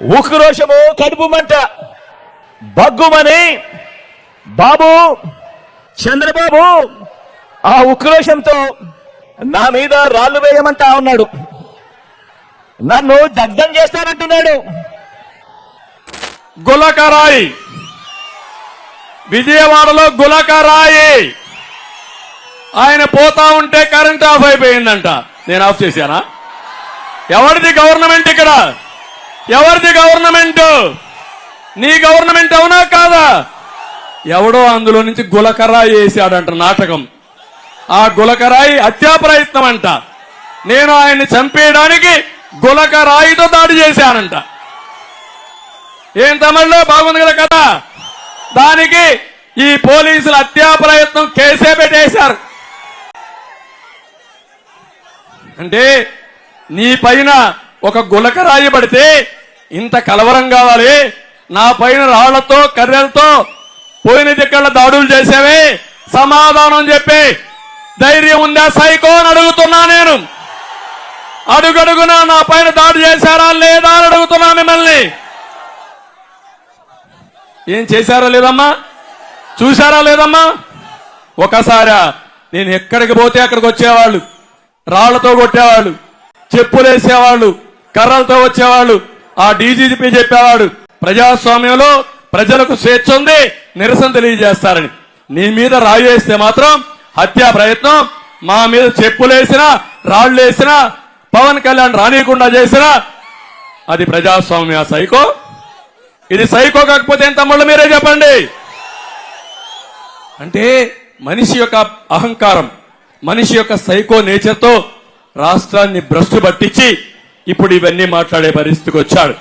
ఉక్రోషము కడుపు మంట బగ్గుమని బాబు చంద్రబాబు ఆ ఉక్రోషంతో నా మీద రాళ్ళు వేయమంటా ఉన్నాడు. నన్ను దగ్ధం చేస్తానంటున్నాడు. గులకరాయి. విజయవాడలో గులకరాయి. ఆయన పోతా ఉంటే కరెంట్ ఆఫ్ అయిపోయిందంట. నేను ఆఫ్ చేశానా? ఎవరిది గవర్నమెంట్ ఇక్కడ? ఎవరిది గవర్నమెంట్? నీ గవర్నమెంట్ అవునా కాదా? ఎవడో అందులో నుంచి గులకరాయి వేసాడంట నాటకం. ఆ గులకరాయి హత్యా ప్రయత్నం అంట. నేను ఆయన్ని చంపేయడానికి గులకరాయితో దాడి చేశానంట. ఏం తమిళలో? బాగుంది కదా కదా దానికి ఈ పోలీసులు హత్యా ప్రయత్నం కేసే పెట్టేశారు. అంటే నీ పైన ఒక గులక రాయబడితే ఇంత కలవరం కావాలి. నా పైన రాళ్ళతో కర్రెలతో పోయిన దిక్కల దాడులు చేసేవే. సమాధానం చెప్పి ధైర్యం ఉందా? సైకో అని అడుగుతున్నా నేను. అడుగడుగునా నా పైన దాడి చేశారా లేదా అని అడుగుతున్నా మిమ్మల్ని. ఏం చేశారా లేదమ్మా? చూశారా లేదమ్మా? ఒకసారా నేను ఎక్కడికి పోతే అక్కడికి వచ్చేవాళ్ళు. రాళ్ళతో కొట్టేవాళ్ళు. చెప్పులేసేవాళ్ళు. కర్రలతో వచ్చేవాళ్ళు. ఆ డీజీపీ చెప్పేవాడు ప్రజాస్వామ్యంలో ప్రజలకు స్వేచ్ఛ ఉంది నిరసన తెలియజేస్తారని. నీ మీద రాయి వేస్తే మాత్రం హత్యా ప్రయత్నం మా మీద చెప్పులేసినా రాళ్ళు పవన్ కళ్యాణ్ రానియకుండా చేసినా అది ప్రజాస్వామ్య సైకో. ఇది సైకో కాకపోతే ఏం తమ్ముళ్ళు మీరే చెప్పండి. అంటే మనిషి యొక్క అహంకారం మనిషి యొక్క సైకో నేచర్తో రాష్ట్రాన్ని భ్రష్టు పట్టించి ఇప్పుడు ఇవన్నీ మాట్లాడే పరిస్థితికి వచ్చాడు.